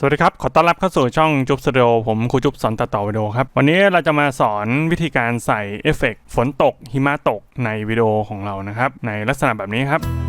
สวัสดีครับ ขอต้อนรับเข้าสู่ช่องจุ๊บสตูดิโอผมครูจุ๊บสอนตัดต่อวิดีโอครับ วันนี้เราจะมาสอนวิธีการใส่เอฟเฟกต์ฝนตก หิมะตกในวิดีโอของเรานะครับ ในลักษณะแบบนี้ครับ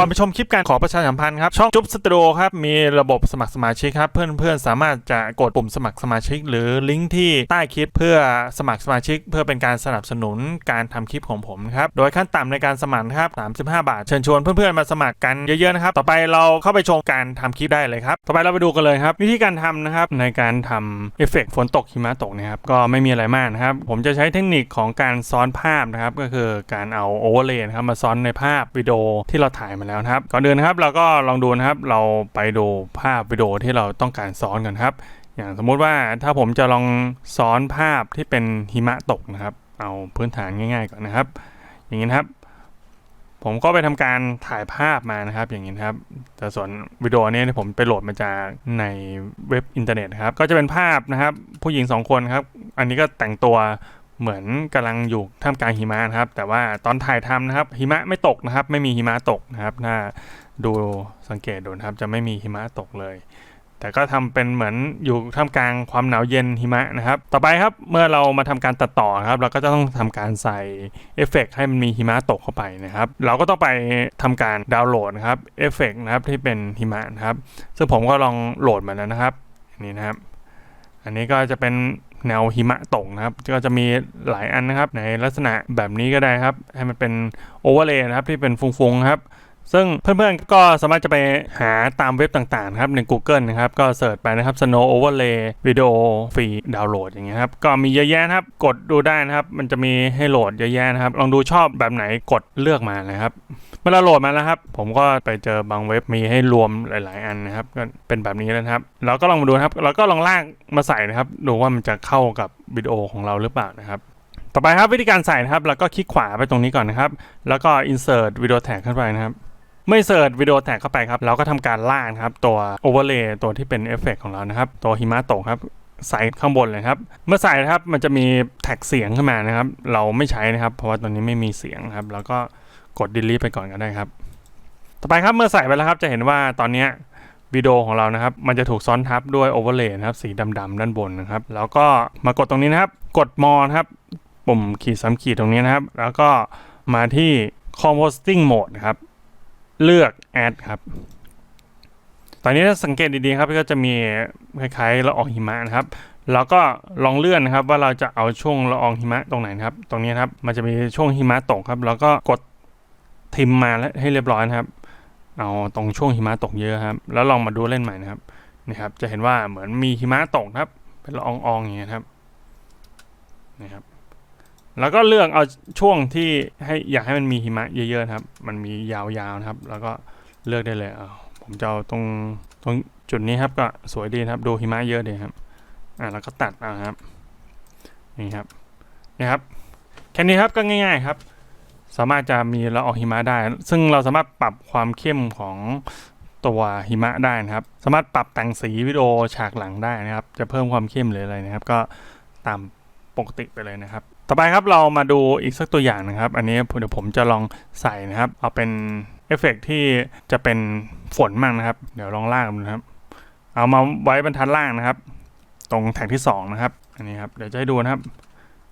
ก่อนไปชมคลิปการขอประชาสัมพันธ์ครับช่องจุ๊บสตูดิโอครับมีระบบสมัครสมาชิกครับเพื่อนๆสามารถจะกดปุ่มสมัครสมาชิก หรือลิงก์ที่ใต้คลิปเพื่อสมัครสมาชิก เพื่อเป็นการสนับสนุนการทำคลิปของผมครับโดยขั้นต่ำในการสมัครครับ35 บาท เชิญชวนเพื่อนๆมาสมัครกันเยอะๆนะครับต่อไปเราเข้าไปชมการทำคลิปได้เลยครับต่อไปเราไปดูกันเลยครับวิธีการทำนะครับในการทำเอฟเฟกต์ฝนตกหิมะตกนะครับก็ไม่มีอะไรมากนะครับผมจะใช้เทคนิคของการซ้อนภาพนะครับก็คือการเอาโอเวอร์เลย์นะครับมาซ้อนในภาพวิดีโอที่เราถ่ายมาแล้วนะครับ ก่อนอื่นนะครับเราก็ลองดูนะครับ เราไปดูภาพวิดีโอที่เราต้องการซ้อนกันครับ อย่างสมมุติว่าถ้าผมจะลองซ้อนภาพที่เป็นหิมะตกนะครับ เอาพื้นฐานง่าย ๆ ก่อนนะครับ อย่างนี้นะครับ ผมก็ไปทำการถ่ายภาพมานะครับ อย่างนี้นครับ แต่ส่วนวิดีโอเนี้ผมไปโหลดมาจากในเว็บอินเทอร์เน็ตครับ ก็จะเป็นภาพนะครับ ผู้หญิงสองคนครับ อันนี้ก็แต่งตัว เหมือนกำลังอยู่ท่ามกลางหิมะนะครับ แต่ว่าตอนถ่ายทำนะครับ หิมะไม่ตกนะครับ ไม่มีหิมะตกนะครับถ้าดูสังเกตดูนะครับ จะไม่มีหิมะตกเลย แต่ก็ทำเป็นเหมือนอยู่ท่ามกลางความหนาวเย็นหิมะนะครับ ต่อไปครับเมื่อเรามาทำการตัดต่อครับ เราก็จะต้องทำการใส่เอฟเฟกต์ให้มันมีหิมะตกเข้าไปนะครับ เราก็ต้องไปทำการดาวน์โหลดนะครับเอฟเฟกต์นะครับที่เป็นหิมะนะครับ ซึ่งผมก็ลองโหลดมาแล้วนะครับอันนี้นะครับ อันนี้ก็จะเป็น แนวหิมะตกนะครับ ก็จะมีหลายอันนะครับ ในลักษณะแบบนี้ก็ได้ครับ ให้มันเป็นโอเวอร์เลย์นะครับที่เป็นฟุ้งๆครับ ซึ่งเพื่อนๆก็สามารถจะไปหาตามเว็บต่างๆครับใน Google นะครับก็เสิร์ชไปนะครับ Snow Overlay Video Free Download อย่างเงี้ยครับก็มีเยอะแยะครับกดดูได้นะครับ มันจะมีให้โหลดเยอะแยะนะครับ ลองดูชอบแบบไหนกดเลือกมานะครับเมื่อเราโหลดมาแล้วครับ ผมก็ไปเจอบางเว็บมีให้รวมหลาย ๆ อันนะครับก็เป็นแบบนี้แล้วครับเราก็ลองมาดูครับเราก็ลองลากมาใส่นะครับ ดูว่ามันจะเข้ากับวิดีโอของเราหรือเปล่านะครับต่อไปครับวิธีการใส่นะครับเราก็คลิกขวาไปตรงนี้ก่อนนะครับ แล้วก็ insert video tag เข้าไปนะครับ ไม่เสิร์ชวิดีโอแท็กเข้าไปครับเราก็ทำการล่างครับตัว overlay ตัวที่เป็นเอฟเฟกของเรานะครับ ตัวหิมะตกครับใส่ข้างบนเลยครับ เมื่อใส่นะครับมันจะมีแท็กเสียงขึ้นมานะครับ เราไม่ใช้นะครับ เพราะว่าตัวนี้ไม่มีเสียงครับ แล้วก็กด delete ไปก่อนก็ได้ครับ ต่อไปครับเมื่อใส่ไปแล้วครับ จะเห็นว่าตอนนี้วิดีโอของเรานะครับ มันจะถูกซ้อนทับด้วย overlay นะครับ สีดำๆด้านบนนะครับ แล้วก็มากดตรงนี้นะครับ กดมอนะครับ ปุ่มขีดสามขีดตรงนี้นะครับ แล้วก็มาที่ composting mode นะครับ เลือก add ครับ ตอนนี้ถ้าสังเกตดีๆครับก็จะมีคล้ายๆละอองหิมะนะครับแล้วก็ลองเลื่อนนะครับว่าเราจะเอาช่วงละอองหิมะตรงไหนนครับ ตรงนี้ครับมันจะมีช่วงหิมะตกครับ แล้วก็กดทิมมาแล้วให้เรียบร้อยนะครับ เอาตรงช่วงหิมะตกเยอะครับ แล้วลองมาดูเล่นใหม่นะครับนี่ครับ จะเห็นว่าเหมือนมีหิมะตกครับ เป็นละอองๆอย่างเงี้ยครับนี่ครับ แล้วก็เลือกเอาช่วงที่ให้อยากให้มันมีหิมะเยอะๆนะครับ มันมียาวๆนะครับ แล้วก็เลือกได้เลยเอาผมจะเอาตรงตรงจุดนี้ครับก็สวยดีครับดูหิมะเยอะดีครับอ่าแล้วก็ตัดเอาครับนี่ครับนี่ครับแค่นี้ครับก็ง่าย ๆครับ สามารถจะมีละอองหิมะได้ ซึ่งเราสามารถปรับความเข้มของตัวหิมะได้นะครับ สามารถปรับแต่งสีวิดีโอฉากหลังได้นะครับ จะเพิ่มความเข้มหรืออะไรนะครับ ก็ตามปกติไปเลยนะครับ ต่อไปครับเรามาดูอีกสักตัวอย่างนะครับ อันนี้เดี๋ยวผมจะลองใส่นะครับ เอาเป็นเอฟเฟกต์ที่จะเป็นฝนมั่งนะครับ เดี๋ยวลองลากดูนะครับ เอามาไว้บรรทัดล่างนะครับ ตรงแท็กที่สองนะครับ อันนี้ครับ เดี๋ยวจะให้ดูนะครับ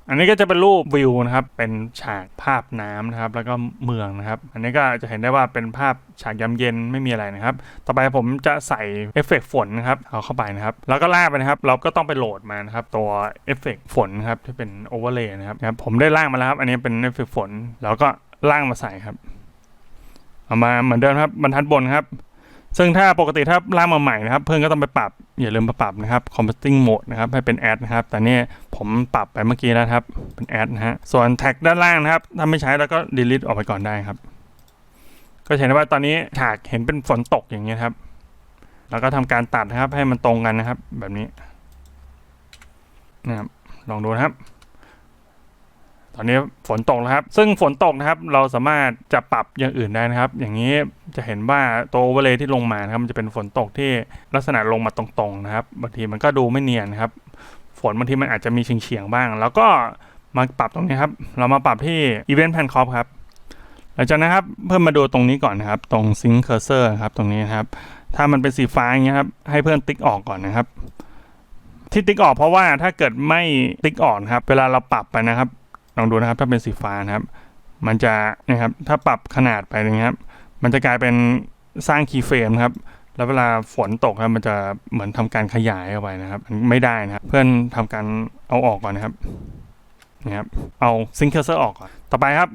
อันนี้ก็จะเป็นรูปวิวนะครับ เป็นฉากภาพน้ำนะครับ แล้วก็เมืองนะครับ อันนี้ก็จะเห็นได้ว่าเป็นภาพฉากยามเย็นไม่มีอะไรนะครับ ต่อไปผมจะใส่เอฟเฟกต์ฝนนะครับเอาเข้าไปนะครับ แล้วก็ลากไปนะครับ เราก็ต้องไปโหลดมานะครับ ตัวเอฟเฟกต์ฝนครับที่เป็นโอเวอร์เลย์นะครับ ผมได้ล่างมาแล้วครับ อันนี้เป็นเอฟเฟกต์ฝน แล้วก็ล่างมาใส่ครับ เอามาเหมือนเดิมครับ บรรทัดบนครับ ซึ่งถ้าปกติถ้าล่างมาใหม่นะครับ เพื่อนก็ต้องไปปรับอย่าลืมไปปรับนะครับ composting mode นะครับให้เป็น add นะครับ แต่นี่ผมปรับไปเมื่อกี้แล้วครับ เป็น add นะฮะ ส่วนแท็กด้านล่างนะครับ ถ้าไม่ใช้แล้วก็ delete ออกไปก่อนได้ครับ ก็เห็นได้ว่าตอนนี้ฉากเห็นเป็นฝนตกอย่างเงี้ยครับ แล้วก็ทำการตัดนะครับให้มันตรงกันนะครับ แบบนี้นะครับลองดูนะครับ อนนี้ฝนตกแล้วครับ ซึ่งฝนตกนะครับเราสามารถจะปรับอย่างอื่นได้นะครับ อย่างนี้จะเห็นว่าตัวโอเวอร์เลย์ที่ลงมานะครับมันจะเป็นฝนตกที่ลักษณะลงมาตรงๆนะครับบางทีมันก็ดูไม่เนียนครับ ฝนบางทีมันอาจจะมีเฉียงๆบ้าง แล้วก็มาปรับตรงนี้ครับ เรามาปรับที่ Event Pan Crop ครับหลังจากนั้นครับเพิ่มมาดูตรงนี้ก่อนนะครับ ตรง Sync Cursor ครับตรงนี้นครับ ถ้ามันเป็นสีฟ้าอย่างเงี้ยครับให้เพื่อนติ๊กออกก่อนนะครับ ที่ติ๊กออกเพราะว่าถ้าเกิดไม่ติ๊กออกครับ เวลาเราปรับไปนะครับ ลองดูนะครับ ถ้าเป็นสีฟ้านะครับ มันจะนะครับถ้าปรับขนาดไปอย่างเงี้ยครับ มันจะกลายเป็นสร้างคีย์เฟรมครับแล้วเวลาฝนตกครับมันจะเหมือนทำการขยายออกไปนะครับ ไม่ได้นะครับ เพื่อนทำการเอาออกก่อนนะครับนะครับเอาซิงเกิลเซอร์ออกก่อนต่อไปครับ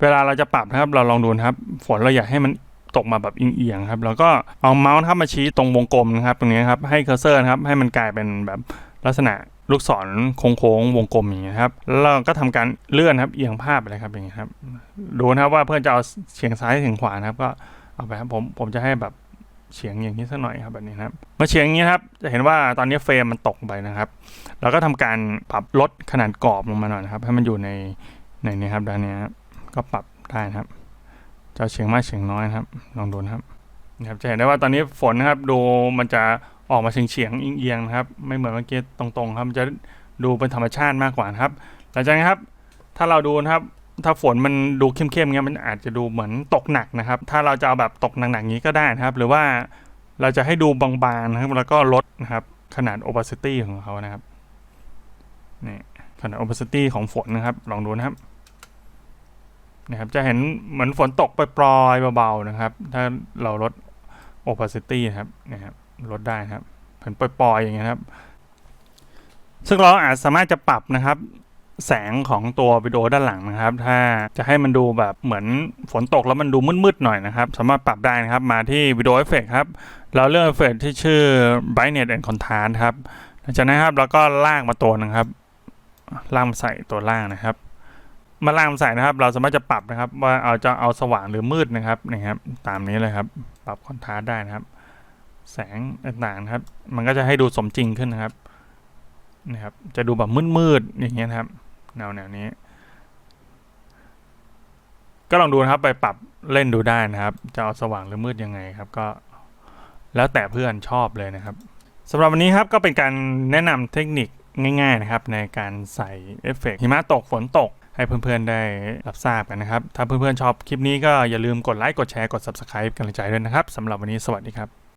เวลาเราจะปรับนะครับ เราลองดูนะครับ ฝนเราอยากให้มันตกมาแบบเอียงๆครับ แล้วก็เอาเมาส์ครับมาชี้ตรงวงกลมนะครับ ตรงนี้ครับให้เคอร์เซอร์นะครับให้มันกลายเป็นแบบ ลักษณะลูกศรโค้งๆวงกลมอย่างนี้ยครับแล้วเราก็ทำการเลื่อนครับเอียงภาพไปเลยครับอย่างนี้ยครับดูนะครับว่าเพื่อนจะเอาเฉียงซ้ายถึงขวานะครับ ก็เอาไปครับผมผมจะให้แบบเฉียงอย่างนี้สักหน่อยครับแบบนี้ครับเมื่อเฉียงอย่างนี้ครับจะเห็นว่าตอนนี้เฟรมมันตกไปนะครับเราก็ทำการปรับลดขนาดกรอบลงมาหน่อยนะครับ ให้มันอยู่ในในนี้ครับด้านนี้ครับก็ปรับได้นะครับจะเฉียงมากเฉียงน้อยนะครับ ลองดูนะครับนะครับจะเห็นได้ว่าตอนนี้ฝนนะครับดูมันจะ ออกมาเฉียงเฉียงๆเอียงๆนะครับ ไม่เหมือนเมื่อกี้ตรงๆครับมันจะดูเป็นธรรมชาติมากกว่านะครับ หลังจากนั้นครับ ถ้าเราดูนะครับ ถ้าฝนมันดูเข้มๆเงี้ยมันอาจจะดูเหมือนตกหนักนะครับ ถ้าเราจะเอาแบบตกหนักๆงี้ก็ได้นะครับ หรือว่าเราจะให้ดูบางๆนะครับ แล้วก็ลดนะครับขนาด opacity ของเขานะครับนี่ขนาด opacity ของฝนนะครับ ลองดูนะครับนะครับจะเห็นเหมือนฝนตกปล่อยๆเบาๆนะครับ ถ้าเราลด opacity นะครับนะครับ ลดได้นะครับเห็นปล่อยๆอย่างเงี้ยครับ ซึ่งเราอาจสามารถจะปรับนะครับ แสงของตัววิดีโอด้านหลังนะครับ ถ้าจะให้มันดูแบบเหมือนฝนตกแล้วมันดูมืดๆหน่อยนะครับ สามารถปรับได้นะครับมาที่วิดีโอเอฟเฟกครับเราเลือกเอฟเฟกที่ชื่อ brightness and contrast ครับหลังจากนั้นครับเราก็ลากมาตัวนะครับลากมาใส่ตัวล่างนะครับมาล่างใส่นะครับ เราสามารถจะปรับนะครับ ว่าเอาจะเอาสว่างหรือมืดนะครับนี่ครับ ตามนี้เลยครับ ปรับคอนทราสต์ได้นะครับ แสงต่างๆครับ มันก็จะให้ดูสมจริงขึ้นนะครับนะครับ จะดูแบบมืดๆอย่างเงี้ยครับแนวแนวนี้ ก็ลองดูนะครับไปปรับเล่นดูได้นะครับ จะเอาสว่างหรือมืดยังไงครับก็แล้วแต่เพื่อนชอบเลยนะครับสำหรับวันนี้ครับก็เป็นการแนะนำเทคนิคง่าย ๆนะครับ ในการใส่เอฟเฟกต์หิมะตกฝนตก ให้เพื่อนๆได้รับทราบกันนะครับ ถ้าเพื่อนๆชอบคลิปนี้ก็อย่าลืมกดไลค์กดแชร์กด Subscribe กันใจด้วยนะครับสำหรับวันนี้สวัสดีครับ